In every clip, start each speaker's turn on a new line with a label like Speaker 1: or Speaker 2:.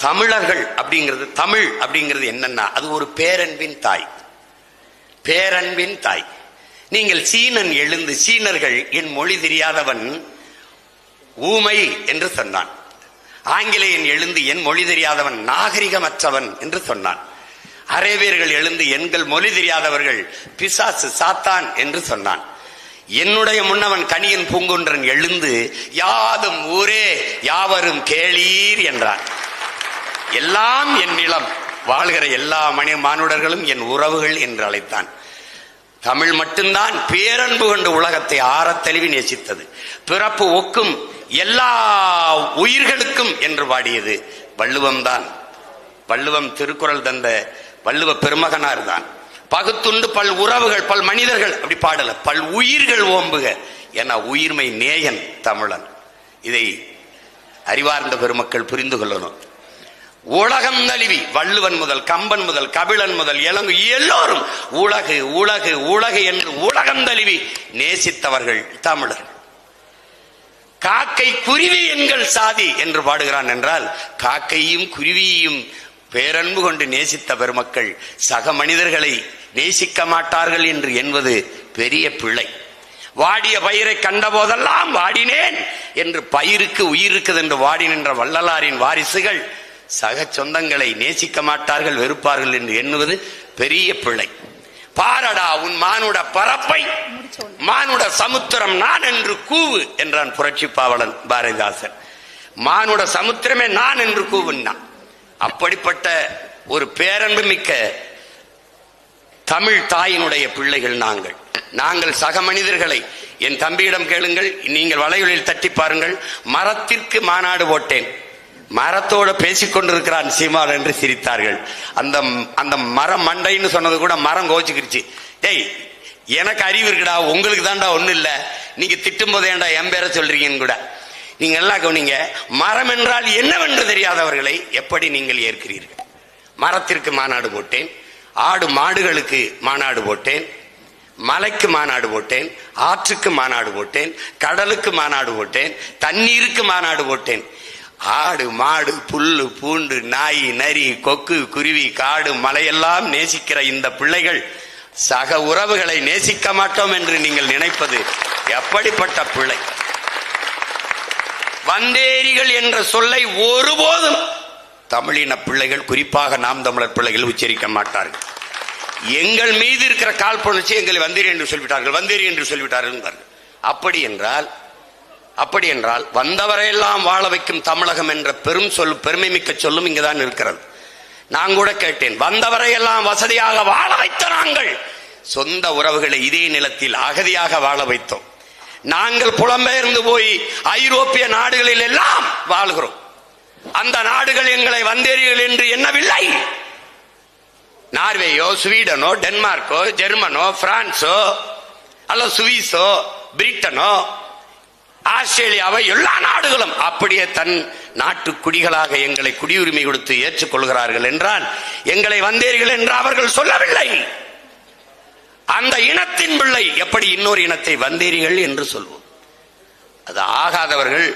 Speaker 1: தமிழர்கள் அப்படிங்கிறது தமிழ் அப்படிங்கிறது என்னன்னா அது ஒரு பேரன்பின் தாய். பேரன்பின் தாய். நீங்கள் சீனன் எழுந்து சீனர்கள் என் மொழி தெரியாதவன் ஊமை என்று சொன்னான். ஆங்கிலேயன் எழுந்து என் மொழி தெரியாதவன் நாகரிகமற்றவன் என்று சொன்னான். அரேபியர்கள் எழுந்து எங்கள் மொழி தெரியாதவர்கள் பிசாசு சாத்தான் என்று சொன்னான். என்னுடைய முன்னவன் கனியன் பூங்குன்றன் எழுந்து யாதும் ஊரே யாவரும் கேளீர் என்றான். எல்லாம் என் நிலம். வாழ்கிற எல்லா மனித மானுடர்களும் என் உறவுகள் என்று அழைத்தான். தமிழ் மட்டும்தான் பேரன்பு கொண்டு உலகத்தை ஆறத்தழுவி நேசித்தது. பிறப்பு ஒக்கும் எல்லா உயிர்களுக்கும் என்று பாடியது வள்ளுவம் தான் வள்ளுவம் திருக்குறள் தந்த வள்ளுவ பெருமகனார் தான். பகுத்துண்டு பல் உறவுகள் பல் மனிதர்கள் அப்படி பாடல. பல் உயிர்கள் ஓம்புக என உயிர்மை நேயன் தமிழன். இதை அறிவார்ந்த பெருமக்கள் புரிந்து கொள்ளணும். உலகம் நழுவி வள்ளுவன் முதல் கம்பன் முதல் கபிலன் முதல் இளங்கு எல்லோரும் உலகு உலகு உலகு என்று உலகம் தழுவி நேசித்தவர்கள் தமிழர். காக்கை குருவி எங்கள் சாதி என்று பாடுகிறான் என்றால் காக்கையும் குருவியையும் பேரன்பு கொண்டு நேசித்த பெருமக்கள் சக மனிதர்களை நேசிக்க மாட்டார்கள் என்று என்பது பெரிய பிழை. வாடிய பயிரை கண்ட போதெல்லாம் வாடினேன் என்று பயிருக்கு உயிர் இருக்குது என்று வாடி நின்ற வள்ளலாரின் வாரிசுகள் சக சொந்தங்களை நேசிக்க மாட்டார்கள் வெறுப்பார்கள் என்று எண்ணுவது பெரிய பிழை. பாரடா உன் மானுட பரப்பை மானுட சமுத்திரம் நான் என்று கூவு என்றான் புரட்சி பாவலன் பாரதிதாசன். மானுட சமுத்திரமே நான் என்று கூவுன்னான் அப்படிப்பட்ட ஒரு பேரன்பு மிக்க தமிழ் தாயினுடைய பிள்ளைகள் நாங்கள். நாங்கள் சக மனிதர்களை என் தம்பியிடம் கேளுங்கள் நீங்கள் வலைகளில் தட்டி பாருங்கள் மரத்திற்கு மாநாடு போட்டேன். மரத்தோட பேசிக்கொண்டிருக்கிறான் சீமான் என்று சிரித்தார்கள். அந்த அந்த மரம் மண்டைன்னு சொன்னது கூட மரம் கோச்சுக்கிருச்சு. டேய் எனக்கு அறிவு இருக்குடா உங்களுக்கு தான்டா ஒன்றும் இல்லை. நீங்கள் திட்டும் போது ஏன்டா என் பேரை சொல்றீங்கன்னு கூட. நீங்கள் எல்லாம் கவனிங்க மரம் என்றால் என்னவென்று தெரியாதவர்களை எப்படி நீங்கள் ஏற்கிறீர்கள்? மரத்திற்கு மாநாடு போட்டேன் ஆடு மாடுகளுக்கு மாநாடு போட்டேன் மலைக்கு மாநாடு போட்டேன் ஆற்றுக்கு மாநாடு போட்டேன் கடலுக்கு மாநாடு போட்டேன் தண்ணீருக்கு மாநாடு போட்டேன். ஆடு மாடு புல்லு பூண்டு நாய் நரி கொக்கு குருவி காடு மலையெல்லாம் நேசிக்கிற இந்த பிள்ளைகள் சக உறவுகளை நேசிக்க மாட்டோம் என்று நீங்கள் நினைப்பது எப்படிப்பட்ட பிள்ளை வந்தேரிகள் என்ற சொல்லை ஒருபோதும் தமிழின பிள்ளைகள் குறிப்பாக நாம் தமிழர் பிள்ளைகள் உச்சரிக்க மாட்டார்கள். எங்கள் மீது இருக்கிற காழ்ப்புணர்ச்சி எங்களை வந்தேரி என்று சொல்லிவிட்டார்கள் வந்தேரி என்று சொல்லிவிட்டார்கள் அப்படி என்றால் அப்படி என்றால் வந்தவரையெல்லாம் வாழ வைக்கும் தமிழகம் என்ற பெரும் சொல் பெருமை மிக்க சொல்லும் இங்குதான் இருக்கிறது. நான் கூட கேட்டேன் வந்தவரையெல்லாம் வசதியாக வாழ வைத்த நாங்கள். சொந்த உறவுகளை இதே நிலத்தில் அகதியாக வாழ வைத்தோம். நாங்கள் புலம்பெயர்ந்து போய் ஐரோப்பிய நாடுகளில் எல்லாம் வாழ்கிறோம். அந்த நாடுகள் எங்களை வந்தேறிகள் என்று எண்ணவில்லை. நார்வேயோ ஸ்வீடனோ டென்மார்க்கோ ஜெர்மனோ பிரான்ஸோ அல்ல சுவிஸோ பிரிட்டனோ ஆஸ்திரேலியாவை எல்லா நாடுகளும் அப்படியே தன் நாட்டு குடிகளாக எங்களை குடியுரிமை கொடுத்து ஏற்றுக்கொள்கிறார்கள் என்றால் எங்களை வந்தீர்கள் என்று அவர்கள் சொல்லவில்லை. அந்த இனத்தின் பிள்ளை எப்படி இன்னொரு இனத்தை வந்தீர்கள் என்று சொல்வோம். அது ஆகாதவர்கள்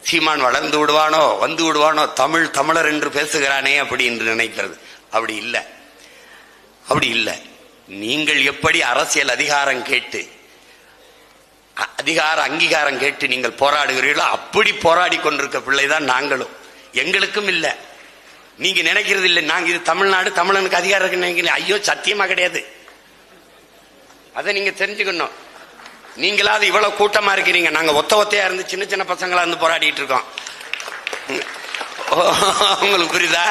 Speaker 1: சீமான் வளர்ந்து விடுவானோ வந்து விடுவானோ தமிழ் தமிழர் என்று பேசுகிறானே அப்படி என்று நினைக்கிறது. அப்படி இல்லை. அப்படி இல்லை. நீங்கள் எப்படி அரசியல் அதிகாரம் கேட்டு அதிகார அங்கீகாரம் கேட்டு நீங்கள் போராடுகிறீர்களோ அப்படி போராடி கொண்டிருக்க பிள்ளைதான் நாங்களும். எங்களுக்கும் இல்லை. நீங்க நினைக்கிறது இல்லை. நாங்க இது தமிழ்நாடு தமிழனுக்கு அதிகாரம் இருக்குன்னு ஐயோ சத்தியமா கிடையாது. அதை நீங்க தெரிஞ்சுக்கணும். நீங்களாவது இவ்வளவு கூட்டமா இருக்கிறீங்க. நாங்க ஒத்த ஒத்தையா இருந்து சின்ன சின்ன பசங்களா இருந்து போராடிட்டு இருக்கோம். ஓ, உங்களுக்கு புரியுதா?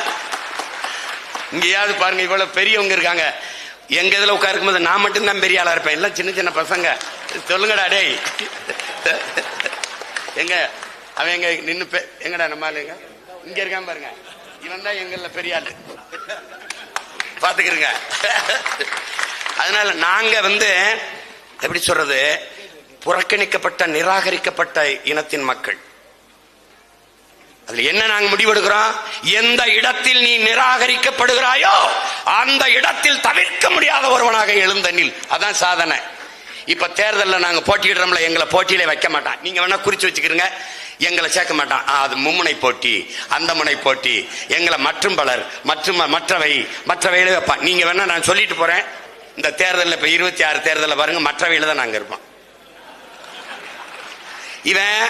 Speaker 1: இங்கேயாவது பாருங்க இவ்வளவு பெரியவங்க இருக்காங்க. எங்க இதுல உட்காருக்கும் போது நான் மட்டும்தான் பெரிய ஆளா இருப்பேன். எல்லாம் சின்ன சின்ன பசங்க. சொல்லுங்கடா டேய். எங்க அவன் எங்க நின்னு பே- எங்கடா நம்ம ஆளுங்க இங்க? இருக்கான் பாருங்க. இவன் தான் எங்கள்ல பெரிய ஆளு. பாத்துக்கிறங்க அதனால நாங்க வந்து எப்படி சொல்றது புறக்கணிக்கப்பட்ட நிராகரிக்கப்பட்ட இனத்தின் மக்கள். அதுல என்ன நாங்க முடிவெடுக்கிறோம்? எந்த இடத்தில் நீ நிராகரிக்கப்படுகிறாயோ அந்த இடத்தில் தவிர்க்க முடியாத ஒருவனாக எழுந்தனில் அதான் சாதனை. இப்ப தேர்தலில் நாங்க போட்டியிடுறோம்ல எங்களை போட்டியிலே வைக்க மாட்டான். நீங்க வேணா குறிச்சு வச்சுக்கிறீங்க எங்களை சேர்க்க மாட்டான். ஆ, அது மும்முனை போட்டி அந்த முனை போட்டி. எங்களை மற்றும் பலர் மற்றும் மற்றவை மற்றவையில வைப்பான் நீங்க வேணா நான் சொல்லிட்டு போறேன். இந்த தேர்தலில் இப்ப இருபத்தி ஆறு தேர்தலில் பாருங்க மற்றவையில தான் நாங்க இருப்போம். இவன்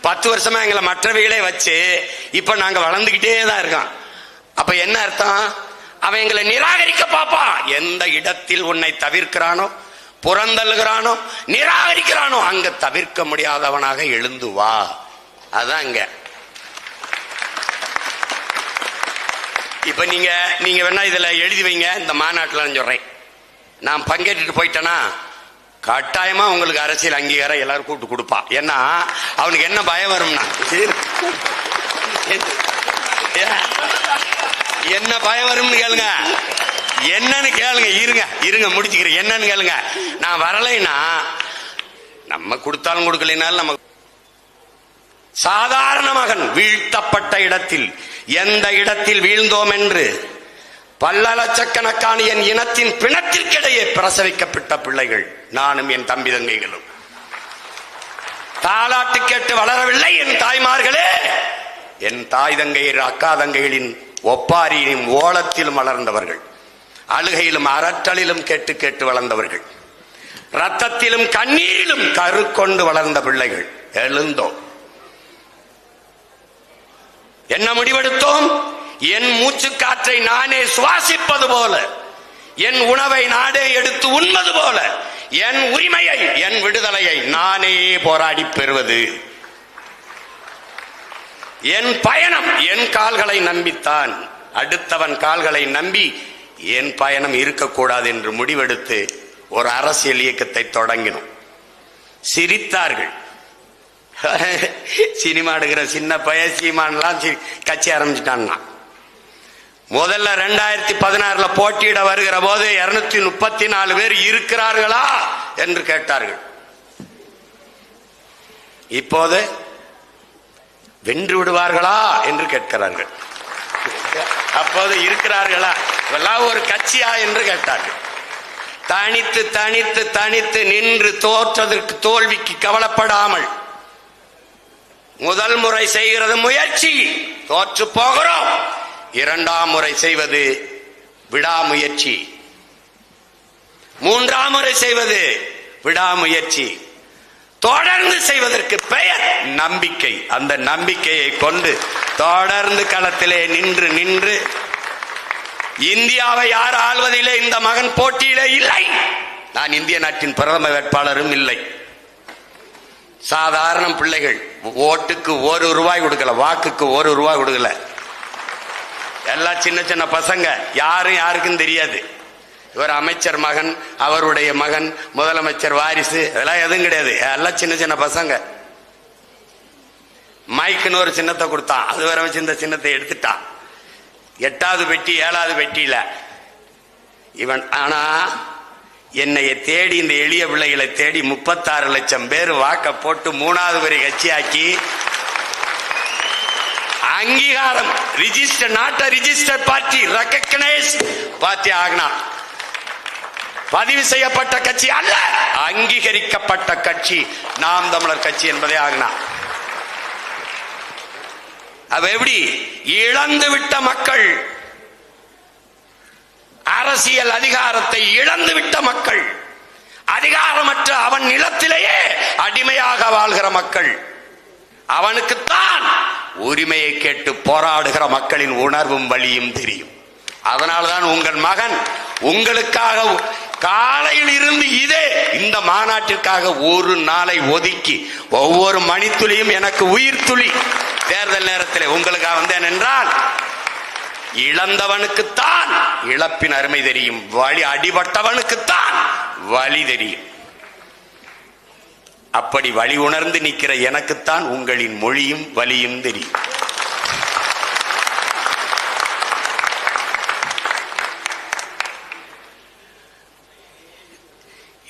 Speaker 1: பத்து வருஷமா எங்களை மற்றவைகளே வச்சு இப்ப நாங்க வளர்ந்துகிட்டே தான் இருக்கோம் அப்ப என்ன அர்த்தம்? அவன் எங்களை நிராகரிக்க பார்ப்பான். எந்த இடத்தில் உன்னை தவிர்க்கிறானோ புறந்தல்கிறானோ நிராகரிக்கிறானோ அங்க தவிர்க்க முடியாதவனாக எழுந்து வா. அதான் இங்க. இப்ப நீங்க நீங்க வேணா இதுல எழுதி வைங்க இந்த மாநாட்டில் சொல்றேன். நான் பங்கேற்றுட்டு போயிட்டேனா? கட்டாயமா உங்களுக்கு அரசியல் அங்கீகாரம் எல்லாரும் கூட்டு கொடுப்பான் ஏன்னா அவனுக்கு என்ன பயம் வரும்னா? என்ன பயம் வரும்னு கேளுங்க. என்னன்னு கேளுங்க இருங்க இருங்க முடிச்சுக்கிறேன். என்னன்னு கேளுங்க. நான் வரலைன்னா நம்ம கொடுத்தாலும் கொடுக்கலைனாலும் நம்ம சாதாரண மகன் வீழ்த்தப்பட்ட இடத்தில் எந்த இடத்தில் வீழ்ந்தோம் என்று பல்ல லட்சக்கணக்கான என் இனத்தின் பிணத்திற்கிடையே பிரசவிக்கப்பட்ட பிள்ளைகள் நானும் என் தம்பி தங்கைகளும். தாலாட்டு கேட்டு வளரவில்லை என் தாய்மார்களே. என் தாய் தங்கையர் அக்கா தங்கைகளின் ஒப்பாரியின் ஓலத்திலும் வளர்ந்தவர்கள். அழுகையிலும் அரற்றலிலும் கேட்டு கேட்டு வளர்ந்தவர்கள். ரத்தத்திலும் கண்ணீரிலும் கரு கொண்டு வளர்ந்த பிள்ளைகள். எழுந்தோம். என்ன முடிவெடுத்தோம்? என் மூச்சு காற்றை நானே சுவாசிப்பது போல என் உணவை நாடே எடுத்து உண்பது போல என் உரிமையை என் விடுதலையை நானே போராடி பெறுவது. என் பயணம் என் கால்களை நம்பித்தான். அடுத்தவன் கால்களை நம்பி என் பயணம் இருக்கக்கூடாது என்று முடிவெடுத்து ஒரு அரசியல் இயக்கத்தை தொடங்கினோம். சிரித்தார்கள். சினிமா எடுக்கிற சின்ன பையன் சீமான்லாம் சி- கட்சி ஆரம்பிச்சிட்டான்னா. முதல்ல ரெண்டாயிரத்தி பதினாறுல போட்டியிட வருகிற போது இருநூத்தி முப்பத்தி நாலு பேர் இருக்கிறார்களா என்று கேட்டார்கள். இப்போது வென்று விடுவார்களா என்று கேட்கிறார்கள். அப்போது இருக்கிறார்களா? இதெல்லாம் ஒரு கட்சியா என்று கேட்டார்கள் தனித்து தனித்து தனித்து நின்று தோற்றதற்கு தோல்விக்கு கவலைப்படாமல் முதல் முறை செய்கிறது முயற்சி. தோற்று போகிறோம். இரண்டாம் முறை செய்வது விடாமுயற்சி. மூன்றாம் முறை செய்வது விடாமுயற்சி. தொடர்ந்து செய்வதற்கு பெயர் நம்பிக்கை. அந்த நம்பிக்கையை கொண்டு தொடர்ந்து களத்திலே நின்று நின்று இந்தியாவை யார் ஆள்வதிலே இந்த மகன் போட்டியிலே இல்லை. நான் இந்திய நாட்டின் பிரதம வேட்பாளரும் இல்லை. சாதாரண பிள்ளைகள் ஓட்டுக்கு ஒரு ரூபாய் கொடுக்கல வாக்குக்கு ஒரு ரூபாய் கொடுக்கல. எல்லாம் சின்ன சின்ன பசங்க யாரும் யாருக்கும் தெரியாது. இவர் அமைச்சர் மகன் அவருடைய மகன் முதலமைச்சர் வாரிசு இதெல்லாம் எதுவும் கிடையாது. எல்லாம் சின்ன சின்ன பசங்க. மைக்குன்னு ஒரு சின்னத்தை கொடுத்தான். அது வர வச்சு இந்த சின்னத்தை எடுத்துட்டான். எட்டாவது பெட்டி ஏழாவது பெட்டியில. இவன் ஆனா என்னைய தேடி இந்த எளிய பிள்ளைகளை தேடி முப்பத்தாறு லட்சம் பேர் வாக்க போட்டு மூணாவது வரை கட்சியாக்கி அங்கீகாரம் register not register party recognise party ஆகினான் பதிவு செய்யப்பட்ட கட்சி அல்ல. அங்கீகரிக்கப்பட்ட கட்சி. நாம் தமிழர் கட்சி என்பதே ஆகினா. அவ எப்படி? இழந்து விட்ட மக்கள். அரசியல் அதிகாரத்தை இழந்து விட்ட மக்கள். அதிகாரமற்ற அவன் நிலத்திலேயே அடிமையாக வாழ்கிற மக்கள். அவனுக்குத்தான் உரிமையை கேட்டு போராடுகிற மக்களின் உணர்வும் வழியும் தெரியும். அதனால்தான் உங்கள் மகன் உங்களுக்காக காலையில் இருந்து இதே இந்த மாநாட்டிற்காக ஒரு நாளை ஒதுக்கி ஒவ்வொரு மணித்துளியும் எனக்கு உயிர் துளி. தேர்தல் நேரத்தில் உங்களுக்காக வந்தேன் என்றால் இழந்தவனுக்குத்தான் இழப்பின் அருமை தெரியும். வழி அடிபட்டவனுக்குத்தான் வழி தெரியும். அப்படி வழி உணர்ந்து நிற்கிற எனக்குத்தான் உங்களின் மொழியும் வலியும் தெரியும்.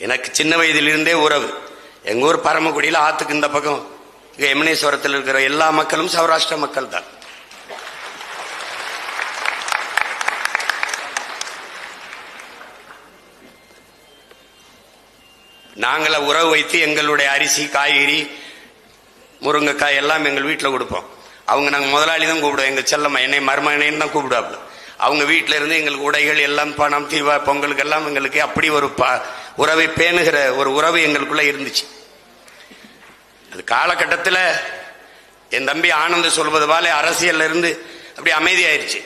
Speaker 1: எனக்கு சின்ன வயதிலிருந்தே உறவு. எங்கள் ஊர் பரமக்குடியில் ஆற்றுக்கு இந்த பக்கம். இங்கே எமனேஸ்வரத்தில் இருக்கிற எல்லா மக்களும் சௌராஷ்டிர மக்கள் தான் நாங்கள உறவு வைத்து எங்களுடைய அரிசி காய்கறி முருங்கைக்காய் எல்லாம் எங்கள் வீட்டில் கொடுப்போம். அவங்க நாங்கள் முதலாளி தான் கூப்பிடுவோம். எங்கள் செல்லம்மா என்னை மருமகனேன்னு தான் கூப்பிடுவாப்புல. அவங்க வீட்டில இருந்து எங்களுக்கு உடைகள் எல்லாம் பணம் தீவா பொங்கலுக்கு எல்லாம் எங்களுக்கு அப்படி ஒரு ப உறவை பேணுகிற ஒரு உறவு எங்களுக்குள்ள இருந்துச்சு. அது காலகட்டத்தில் என் தம்பி ஆனந்த் சொல்வது போல அரசியல்ல இருந்து அப்படி அமைதியாயிருச்சு.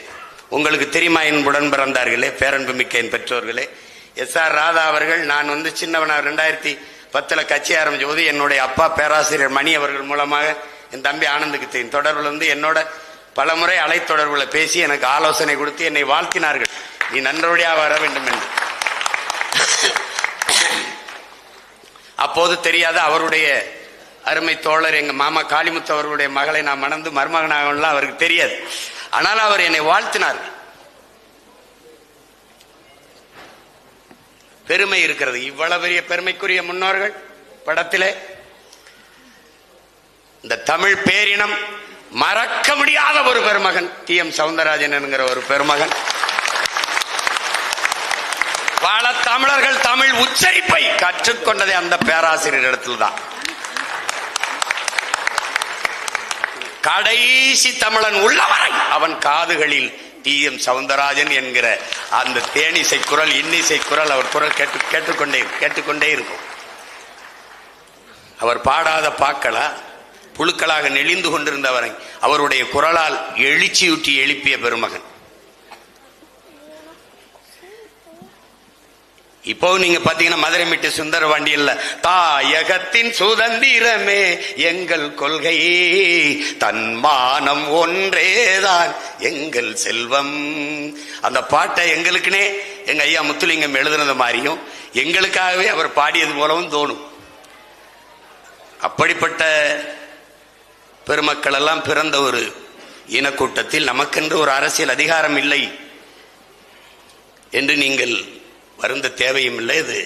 Speaker 1: உங்களுக்கு தெரியுமா என் உடன் பிறந்தார்களே பேரன்பு மிக்க என் பெற்றோர்களே? எஸ் ஆர் ராதா அவர்கள் நான் வந்து சின்னவனா ரெண்டாயிரத்தி பத்துல கட்சி ஆரம்பிச்ச போது என்னுடைய அப்பா பேராசிரியர் மணி அவர்கள் மூலமாக என் தம்பி ஆனந்துக்கு தெரியும். தொடர்பில் வந்து என்னோட பலமுறை அலைத்தொடர்புல பேசி எனக்கு ஆலோசனை கொடுத்து என்னை வாழ்த்தினார்கள். நீ நன்றபடியாக வர வேண்டும் என்று. அப்போது தெரியாத அவருடைய அருமை தோழர் எங்க மாமா காளிமுத்து அவர்களுடைய மகளை நான் மணந்து மருமகனாகலாம் அவருக்கு தெரியாது. ஆனால் அவர் என்னை வாழ்த்தினார். பெருமை இருக்கிறது. இவ்வளவு பெரிய பெருமைக்குரிய முன்னோர்கள் படத்திலே. இந்த தமிழ் பேரினம் மறக்க முடியாத ஒரு பெருமகன் டி எம் சவுந்தரராஜன் என்கிற ஒரு பெருமகன் பல தமிழர்கள் தமிழ் உச்சரிப்பை கற்றுக்கொண்டதே அந்த பேராசிரியர் இடத்தில் தான் கடைசி தமிழன் உள்ளவரை அவன் காதுகளில் டி எம் சவுந்தரராஜன் என்கிற அந்த தேனிசை குரல் இன்னிசை குரல் அவர் குரல் கேட்டு கேட்டுக்கொண்டே கேட்டுக்கொண்டே இருக்கும். அவர் பாடாத பாக்களா புழுக்களாக நெளிந்து கொண்டிருந்தவரை அவருடைய குரலால் எழுச்சியூட்டி எழுப்பிய பெருமகன். இப்போ நீங்க பாத்தீங்கன்னா மதுரை மிட்டு சுந்தர வண்டியில் தாயகத்தின் சுதந்திரமே எங்கள் கொள்கையே தன்மானம் ஒன்றேதான் எங்கள் செல்வம். அந்த பாட்டை எங்களுக்குனே எங்க ஐயா முத்துலிங்கம் எழுதுனது மாதிரியும் எங்களுக்காகவே அவர் பாடியது போலவும் தோணும். அப்படிப்பட்ட பெருமக்கள் எல்லாம் பிறந்த ஒரு இனக்கூட்டத்தில் நமக்கென்று ஒரு அரசியல் அதிகாரம் இல்லை என்று நீங்கள் வருந்த தேவையும் இல்லை இது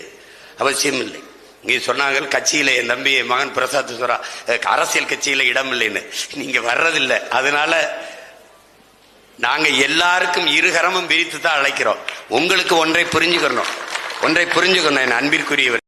Speaker 1: அவசியம் இல்லை. இங்கே சொன்னாங்க கட்சியில என் தம்பி மகன் பிரசாத் சொல்றா அரசியல் கட்சியில இடம் இல்லைன்னு. நீங்க வர்றதில்லை. அதனால நாங்க எல்லாருக்கும் இருகரமும் பிரித்து தான் அழைக்கிறோம். உங்களுக்கு ஒன்றை புரிஞ்சுக்கணும். ஒன்றை புரிஞ்சுக்கணும் என் அன்பிற்குரியவர்.